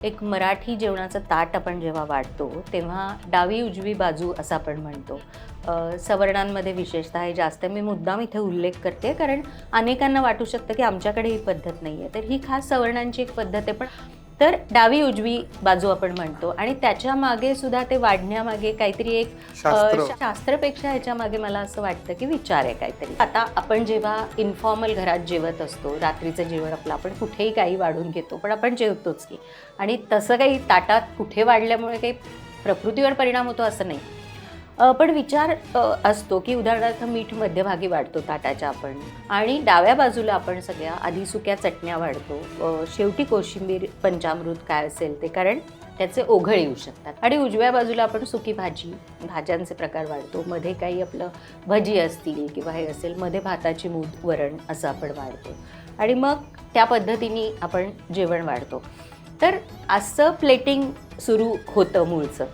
एक मराठी जेवणाचं ताट आपण जेव्हा वाढतो तेव्हा डावी उजवी बाजू असं आपण म्हणतो. सवर्णांमध्ये विशेषतः हे जास्त मी मुद्दाम इथे उल्लेख करते कारण अनेकांना वाटू शकतं की आमच्याकडे ही पद्धत नाही आहे तर ही खास सवर्णांची एक पद्धत आहे. पण तर डावी उजवी बाजू आपण म्हणतो. आणि त्याच्यामागे सुद्धा ते वाढण्यामागे काहीतरी एक अ. शास्त्रपेक्षा ह्याच्या मागे मला असं वाटतं की विचार आहे काहीतरी. आता आपण जेव्हा इन्फॉर्मल घरात जेवत असतो रात्रीचं जेवण आपलं आपण कुठेही काही वाढून घेतो पण आपण जेवतोच की. आणि तसं काही ताटात कुठे वाढल्यामुळे काही प्रकृतीवर परिणाम होतो असं नाही. पण विचार असतो की उदाहरणार्थ मीठ मध्यभागी वाढतो ताटाच्या आपण आणि डाव्या बाजूला आपण सगळ्या आधी सुक्या चटण्या वाढतो. शेवटी कोशिंबीर पंचामृत काय असेल ते कारण त्याचे ओघळ येऊ शकतात. आणि उजव्या बाजूला आपण सुकी भाजी भाज्यांचे प्रकार वाढतो. मध्ये काही आपलं भजी असतील किंवा हे असेल मध्ये भाताची मूद वरण असं आपण वाढतो. आणि मग त्या पद्धतीने आपण जेवण वाढतो. तर असं प्लेटिंग सुरू होतं मूळचं.